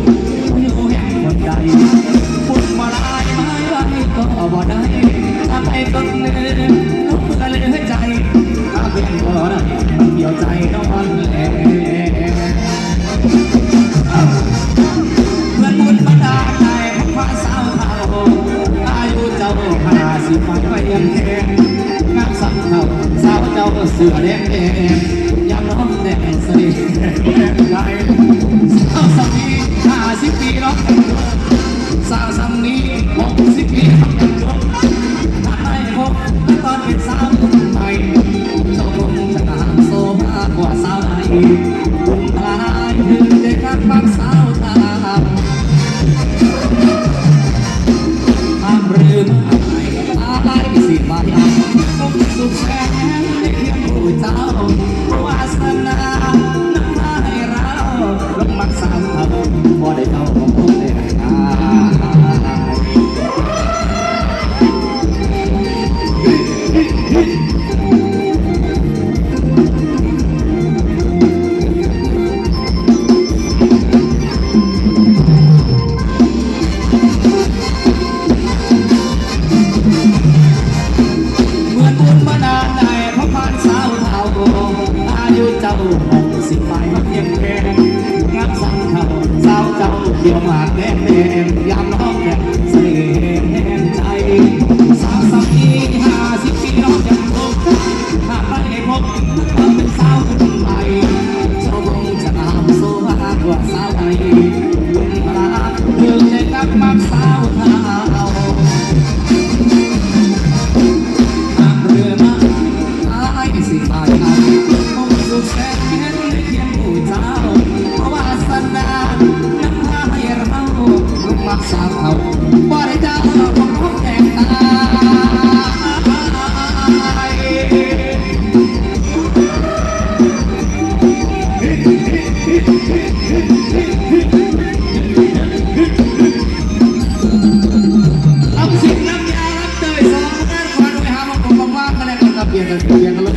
เหือคู่อยู่แห่งคนใจพูดมาลายไม้ไว้ก็บ่ได้ทำให้ต้นเนื้อลุกกันเลยใจถ้าเพียงพอได้มันเดียวใจนอนแลเพื่อนบุญบรรดาใจพระสาวเท่าอายุเจ้าห้าสิบปันไปยังแข็งงามสักเท่าสาวเจ้าเสือแดงแดงยามน้องแดงสนิทใสิบปีแล้วสาวสามีหกสิบปีแล้วถ้าไม่พบตอนเป็นสาวใหม่เจ้าคงจะงามโซมากว่าสาวไหนคุณพลายถึงได้กักปักสาวตามทำเรื่องอะไรตายสิมายังคงสุขแสนในเพียงผู้เจ้า จ้าหกสิไปมันยังแข็งงับสังเขาสาวเจ้าเดียวหมากแดงแดงยามน้องแดงเสน่ห์แห่งใจสาวสามีห้าสิบปีน้องยังคงหากไม่ได้พบความเป็นสาวคนใหม่เจ้าคงจะงามโซภากว่าสาวไทยลุงพลาเรื่องใจกับมักสาวเท่า บ่ได้เจ้าเราต้อง